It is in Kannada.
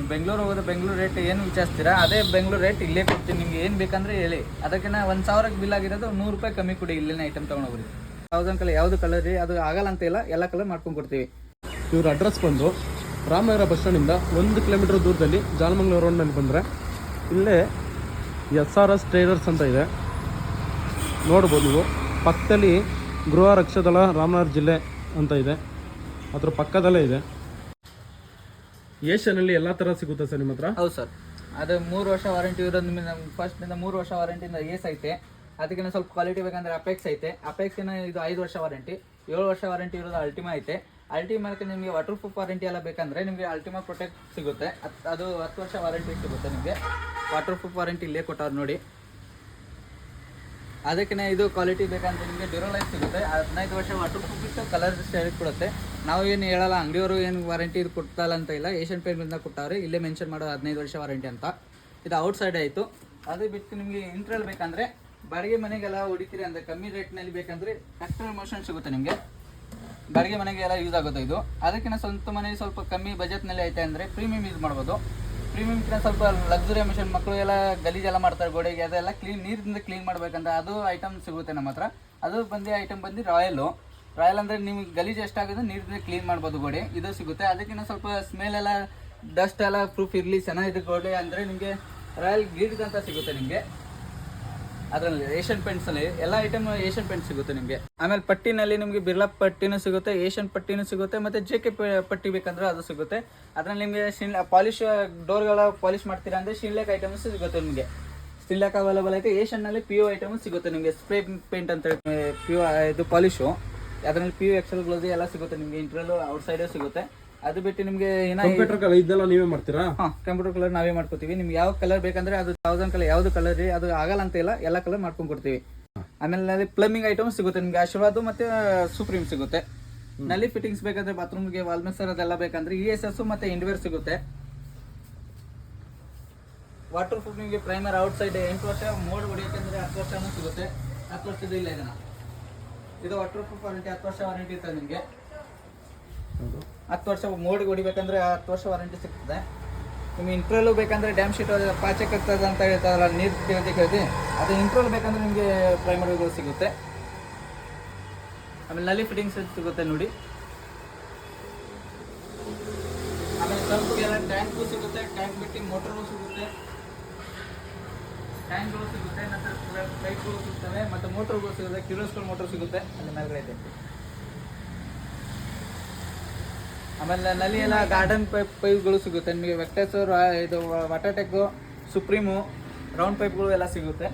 ನೀವು ಬೆಂಗಳೂರು ಹೋಗೋದು ಬೆಂಗಳೂರು ರೇಟ್ ಏನು ವಿಚಾರಿಸ್ತೀರಾ? ಅದೇ ಬೆಂಗಳೂರು ರೇಟ್ ಇಲ್ಲೇ ಕೊಡ್ತೀನಿ. ನಿಮ್ಗೆ ಏನು ಬೇಕಂದ್ರೆ ಹೇಳಿ. ಅದಕ್ಕಿಂತ ಒಂದು ಸಾವಿರಕ್ಕೆ ಬಿಲ್ ಆಗಿರೋದು ನೂರು ರೂಪಾಯಿ ಕಮ್ಮಿ ಕೊಡಿ ಇಲ್ಲೇ ಐಟಮ್ ತೊಗೊಂಡೋಗ್ರಿ ತೌಸಂಡ್ ಕಲರ್ ಯಾವುದು ಕಲರ್ ರೀ? ಅದು ಆಗಲ್ಲ ಅಂತ ಇಲ್ಲ, ಎಲ್ಲ ಕಲರ್ ಮಾಡ್ಕೊಂಡು ಕೊಡ್ತೀವಿ. ಇವ್ರ ಅಡ್ರೆಸ್ ಬಂದು ರಾಮನಗರ ಬಸ್ ಸ್ಟ್ಯಾಂಡಿಂದ ಒಂದು ಕಿಲೋಮೀಟರ್ ದೂರದಲ್ಲಿ ಜಾಲಮಂಗ್ಳೂರು ರೋಡ್ನಲ್ಲಿ ಬಂದರೆ ಇಲ್ಲೇ ಎಸ್ ಆರ್ ಎಸ್ ಟ್ರೇಡರ್ಸ್ ಅಂತ ಇದೆ. ನೋಡ್ಬೋದು ನೀವು. ಪಕ್ಕದಲ್ಲಿ ಗೃಹ ರಕ್ಷದಳ ರಾಮನಗರ ಜಿಲ್ಲೆ ಅಂತ ಇದೆ. ಅದ್ರ ಪಕ್ಕದಲ್ಲೇ ಇದೆ. ಏಷ್ಯನಲ್ಲಿ ಎಲ್ಲ ಥರ ಸಿಗುತ್ತೆ ಸರ್ ನಿಮ್ಮ ಹತ್ರ? ಹೌದು ಸರ್. ಅದು ಮೂರು ವರ್ಷ ವಾರಂಟಿ ಇರೋದು ಫಸ್ಟ್ನಿಂದ ಮೂರು ವರ್ಷ ವಾರಂಟಿಯಿಂದ ಏಸ್ ಐತೆ. ಅದಕ್ಕಿಂತ ಸ್ವಲ್ಪ ಕ್ವಾಲಿಟಿ ಬೇಕಂದ್ರೆ ಅಪೆಕ್ಸ್ ಐತೆ. ಅಪೆಕ್ಸಿನ ಇದು ಐದು ವರ್ಷ ವಾರಂಟಿ. ಏಳು ವರ್ಷ ವಾರಂಟಿ ಇರೋದು ಅಲ್ಟಿಮಾ ಐತೆ. ಅಲ್ಟಿಮಾಕ್ಕೆ ನಿಮಗೆ ವಾಟರ್ ಪ್ರೂಫ್ ವಾರಂಟಿ ಎಲ್ಲ ಬೇಕಂದ್ರೆ ನಿಮಗೆ ಅಲ್ಟಿಮಾ ಪ್ರೊಟೆಕ್ಟ್ ಸಿಗುತ್ತೆ. ಅದು ಹತ್ತು ವರ್ಷ ವಾರಂಟಿ ಸಿಗುತ್ತೆ ನಿಮಗೆ. ವಾಟರ್ ಪ್ರೂಫ್ ವಾರಂಟಿ ಇಲ್ಲೇ ಕೊಟ್ಟವ್ರು ನೋಡಿ. ಅದಕ್ಕಿಂತ ಇದು ಕ್ವಾಲಿಟಿ ಬೇಕಂದ್ರೆ ನಿಮಗೆ ಡ್ಯೂರಲೈಫ್ ಸಿಗುತ್ತೆ. ಹದಿನೈದು ವರ್ಷ ವಾಟರ್ ಪ್ರೂಫ್ ಇತ್ತು ಕಲರ್ ಸ್ಟೈಲ್ ಕೊಡುತ್ತೆ. ನಾವು ಏನು ಹೇಳಲ್ಲ, ಅಂಗಡಿಯವರು ಏನು ವಾರಂಟಿ ಇದು ಕೊಡ್ತಲ್ಲ ಅಂತ ಇಲ್ಲ ಏಷ್ಯನ್ ಪೇಂಟ್ನಿಂದ ಕೊಟ್ಟವ್ರೆ. ಇಲ್ಲೇ ಮೆನ್ಷನ್ ಮಾಡೋ ಹದಿನೈದು ವರ್ಷ ವಾರಂಟಿ ಅಂತ. ಇದು ಔಟ್ ಸೈಡ್ ಆಯಿತು. ಅದು ಬಿಟ್ಟು ನಿಮಗೆ ಇಂಟ್ರಲ್ ಬೇಕಂದರೆ ಬಾಡಿಗೆ ಮನೆಗೆಲ್ಲ ಹೊಡಿತೀರಿ ಅಂದರೆ ಕಮ್ಮಿ ರೇಟ್ನಲ್ಲಿ ಬೇಕಂದರೆ ಕಸ್ಟಮರ್ ಮೋಷನ್ ಸಿಗುತ್ತೆ ನಿಮಗೆ. ಬಾಡಿಗೆ ಮನೆಗೆಲ್ಲ ಯೂಸ್ ಆಗುತ್ತೆ ಇದು. ಅದಕ್ಕಿಂತ ಸ್ವಂತ ಮನೆ ಸ್ವಲ್ಪ ಕಮ್ಮಿ ಬಜೆಟ್ನಲ್ಲಿ ಐತೆ ಅಂದರೆ ಪ್ರೀಮಿಯಂ ಯೂಸ್ ಮಾಡ್ಬೋದು. ಪ್ರೀಮಿಯಮ್ಕಿಂತ ಸ್ವಲ್ಪ ಲಕ್ಸುರಿ ಮಿಷನ್ ಮಕ್ಕಳು ಎಲ್ಲ ಗಲೀಜೆಲ್ಲ ಮಾಡ್ತಾರೆ, ಗೋಡೆಗೆ ಅದೆಲ್ಲ ಕ್ಲೀನ್ ನೀರಿಂದ ಕ್ಲೀನ್ ಮಾಡಬೇಕಂದ್ರೆ ಅದು ಐಟಮ್ ಸಿಗುತ್ತೆ ನಮ್ಮ ಹತ್ರ. ಅದು ಬಂದು ಐಟಮ್ ಬಂದು ರಾಯಲ್ಲು ರಾಯಲ್ ಅಂದರೆ ನಿಮಗೆ ಗಲೀಜು ಎಷ್ಟಾಗುತ್ತೆ ನೀರಿಂದ ಕ್ಲೀನ್ ಮಾಡ್ಬೋದು ಗೋಡೆ. ಇದು ಸಿಗುತ್ತೆ. ಅದಕ್ಕಿಂತ ಸ್ವಲ್ಪ ಸ್ಮೆಲ್ ಎಲ್ಲ ಡಸ್ಟ್ ಎಲ್ಲ ಪ್ರೂಫ್ ಇರಲಿ ಚೆನ್ನಾಗಿದೆ ಗೋಡೆ ಅಂದರೆ ನಿಮಗೆ ರಾಯಲ್ ಗ್ರೀಡ್ ಅಂತ ಸಿಗುತ್ತೆ ನಿಮಗೆ. ಅದರಲ್ಲಿ ಏಷ್ಯನ್ ಪೇಂಟ್ಸ್ ಅಲ್ಲಿ ಎಲ್ಲ ಐಟಮ್ ಏಷ್ಯನ್ ಪೇಂಟ್ ಸಿಗುತ್ತೆ ನಿಮಗೆ. ಆಮೇಲೆ ಪಟ್ಟಿನಲ್ಲಿ ನಿಮಗೆ ಬಿರ್ಲಾ ಪಟ್ಟಿನೂ ಸಿಗುತ್ತೆ ಏಷ್ಯನ್ ಪಟ್ಟಿನೂ ಸಿಗುತ್ತೆ, ಮತ್ತೆ ಜೆ ಕೆ ಪಟ್ಟಿ ಬೇಕಂದ್ರೆ ಅದು ಸಿಗುತ್ತೆ. ಅದ್ರಲ್ಲಿ ನಿಮಗೆ ಶಿನ್, ಪಾಲಿಶ್ ಡೋರ್ಗಳ ಪಾಲಿಶ್ ಮಾಡ್ತೀರಾ ಅಂದ್ರೆ ಶಿನ್ಲೆಕ್ ಐಟಮ್ಸ್ ಸಿಗುತ್ತೆ ನಿಮಗೆ. ಸ್ಟಿಲ್ಲಾಕ್ ಅವೈಲೇಬಲ್ ಐತೆ. ಏಷ್ಯನ್ನಲ್ಲಿ ಪಿ ಯು ಐಟಮ್ ಸಿಗುತ್ತೆ ನಿಮಗೆ. ಸ್ಪ್ರೇ ಪೇಂಟ್ ಅಂತ ಪಿ ಯು ಇದು ಪಾಲಿಶು. ಅದರಲ್ಲಿ ಪಿ ಯು ಎಕ್ಸೆಲ್ ಗ್ಲೋಸ್ ಎಲ್ಲ ಸಿಗುತ್ತೆ ನಿಮಗೆ ಇಂಟ್ರಲ್ ಔಟ್ ಸೈಡೇ ಸಿಗುತ್ತೆ. ಅದು ಬಿಟ್ಟು ನಿಮಗೆ ಏನ ಕಂಪ್ಯೂಟರ್ ಇದೆಲ್ಲ ನೀವೇ ಮಾಡ್ತೀರಾ? ಹಾ ಕಂಪ್ಯೂಟರ್ ಕಲರ್ ನಾವೇ ಮಾಡ್ಕೋತೀವಿ. ನಿಮ್ಗೆ ಯಾವ ಕಲರ್ ಬೇಕಂದ್ರೆ ಅದು ತೌಸಂಡ್ ಕಲರ್ ಯಾವ್ದು ಕಲರ್ ರೀ ಅದು ಆಗಲ್ಲ ಅಂತ ಇಲ್ಲ ಎಲ್ಲ ಕಲರ್ ಮಾಡ್ಕೊಂಡು ಕೊಡ್ತೀವಿ. ಆಮೇಲೆ ನಲ್ಲಿ ಪ್ಲಂಬಿಂಗ್ ಐಟಮ್ ಸಿಗುತ್ತೆ ನಿಮ್ಗೆ ಆಶೀರ್ವಾದ ಮತ್ತೆ ಸುಪ್ರೀಮ್ ಸಿಗುತ್ತೆ. ನಲ್ಲಿ ಫಿಟ್ಟಿಂಗ್ಸ್ ಬೇಕಂದ್ರೆ ಬಾತ್ರೂಮ್ಗೆ ಗೆ ಮಿಕ್ಸರ್ ಅದೆಲ್ಲ ಬೇಕಂದ್ರೆ ಇ ಎಸ್ ಎಸ್ ಮತ್ತೆ ಇಂಡಿವೇರ್ ಸಿಗುತ್ತೆ. ವಾಟರ್ ಪ್ರೂಫ್ ನಿಮಗೆ ಪ್ರೈಮರ್ ಔಟ್ ಸೈಡ್ ಎಂಟು ವರ್ಷ ಮೋಡ್ ಹೊಡಿಯಕ್ಕೆ ಹತ್ತು ವರ್ಷನೂ ಸಿಗುತ್ತೆ. ಹತ್ತು ವರ್ಷದ ಇಲ್ಲ ಇದನ್ನ. ಇದು ವಾಟರ್ ಪ್ರೂಫ್ ವಾರಂಟಿ ಹತ್ತು ವರ್ಷ ವಾರಂಟಿ ಇರ್ತದೆ ನಿಮಗೆ. ಹತ್ತು ವರ್ಷ ಮೋಡಿಗೆ ಹೊಡಿಬೇಕಂದ್ರೆ ಹತ್ತು ವರ್ಷ ವಾರಂಟಿ ಸಿಗ್ತದೆ. ನಿಮ್ಗೆ ಇಂಟ್ರಲ್ಲು ಬೇಕಂದ್ರೆ ಡ್ಯಾಮ್ ಶೀಟ್ ಪಾಚಕ್ ಆಗ್ತದೆ ಅಂತ ಹೇಳ್ತಾರಲ್ಲ ನೀರು ಕೇಳ್ತಿ ಕೇಳ್ತಿ ಅದು ಇಂಟ್ರೋಲ್ ಬೇಕಂದ್ರೆ ನಿಮಗೆ ಪ್ರೈಮರಿಗಳು ಸಿಗುತ್ತೆ. ಆಮೇಲೆ ನಲ್ಲಿ ಫಿಟ್ಟಿಂಗ್ಸ್ ಸಿಗುತ್ತೆ ನೋಡಿ. ಆಮೇಲೆ ಸ್ವಲ್ಪ ಎಲ್ಲ ಟ್ಯಾಂಕು ಸಿಗುತ್ತೆ ಟ್ಯಾಂಕ್ ಬಿಟ್ಟು ಮೋಟ್ರೂ ಸಿಗುತ್ತೆ. ಟ್ಯಾಂಕ್ಗಳು ಸಿಗುತ್ತೆ ನಂತರ ಪೈಪ್ಗಳು ಸಿಗ್ತವೆ, ಮತ್ತು ಮೋಟ್ರ್ಗಳು ಸಿಗುತ್ತೆ ಕಿರೋಸ್ಕಲ್ ಮೋಟರ್ ಸಿಗುತ್ತೆ, ಅಲ್ಲಿ ಮೇಲ್ಗಡೆ ಇದೆ. ಆಮೇಲೆ ನಲ್ಲಿ ಎಲ್ಲ ಗಾರ್ಡನ್ ಪೈಪ್ ಪೈಪ್ಗಳು ಸಿಗುತ್ತೆ, ನಿಮಗೆ ವೆಕ್ಟಸ್ ಇದು ವಾಟರ್ಟೆಕ್ ಸುಪ್ರೀಮು ರೌಂಡ್ ಪೈಪ್ಗಳು ಎಲ್ಲ ಸಿಗುತ್ತೆ.